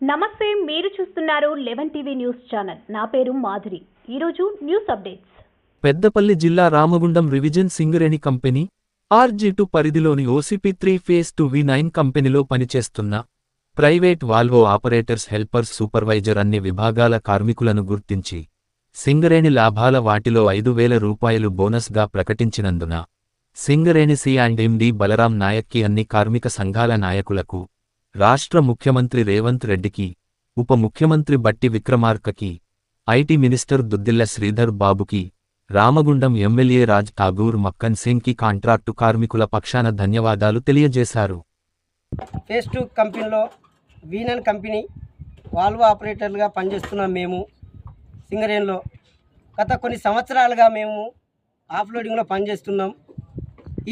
నమస్తే మీరు చూస్తున్నారు లెవెన్ టీవీ న్యూస్ ఛానల్. నా పేరు మాధురి. ఈరోజు న్యూస్ అప్డేట్స్. పెద్దపల్లి జిల్లా రామగుండం రివిజన్ సింగరేణి కంపెనీ ఆర్జీ2 పరిధిలోని OCP three phase two V nine కంపెనీలో పనిచేస్తున్న private Volvo operators helpers supervisor అన్ని విభాగాల కార్మికులను గుర్తించి సింగరేణి లాభాల వాటిలో ఐదు వేల రూపాయలు బోనస్గా ప్రకటించినందున Singareni C and MD Balram నాయక్కి అన్ని కార్మిక సంఘాల నాయకులకు రాష్ట్ర ముఖ్యమంత్రి రేవంత్ రెడ్డికి ఉప ముఖ్యమంత్రి బట్టి విక్రమార్కకి ఐటీ మినిస్టర్ దుద్దిల్ల శ్రీధర్ బాబుకి రామగుండం ఎమ్మెల్యే రాజ్ ఠాగూర్ మక్కన్ సింగ్కి కాంట్రాక్టు కార్మికుల పక్షాన ధన్యవాదాలు తెలియజేశారు. ఫేస్ టూ కంపెనీలో వీనన్ కంపెనీ వాల్వ్ ఆపరేటర్లుగా పనిచేస్తున్నాం మేము సింగరేన్లో గత కొన్ని సంవత్సరాలుగా మేము ఆఫ్లోడింగ్లో పనిచేస్తున్నాం.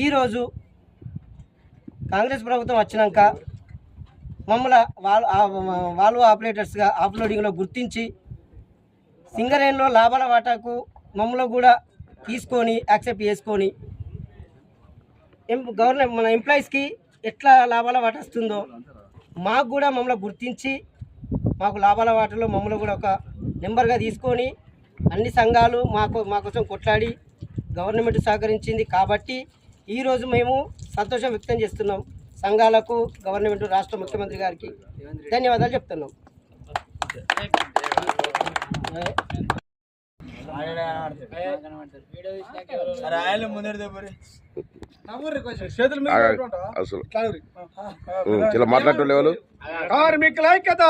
ఈరోజు కాంగ్రెస్ ప్రభుత్వం వచ్చినాక మమ్మల్ని వాళ్ళు వాల్వ్ ఆపరేటర్స్గా ఆఫ్లోడింగ్లో గుర్తించి సింగరేణిలో లాభాల వాటాకు మమ్మల్ని కూడా తీసుకొని యాక్సెప్ట్ చేసుకొని గవర్నమెంట్ మన ఎంప్లాయీస్కి ఎట్లా లాభాల వాట వస్తుందో మాకు కూడా మమ్మల్ని గుర్తించి మాకు లాభాల వాటలో మమ్మల్ని కూడా ఒక నెంబర్గా తీసుకొని అన్ని సంఘాలు మాకు మా కోసం కొట్లాడి గవర్నమెంట్ సహకరించింది కాబట్టి ఈరోజు మేము సంతోషం వ్యక్తం చేస్తున్నాం. సంఘాలకు గవర్నమెంట్ రాష్ట్ర ముఖ్యమంత్రి గారికి ధన్యవాదాలు చెప్తున్నాం. అసలు. ఇలా మాట్లాడటం కార్మికుల ఐక్యత!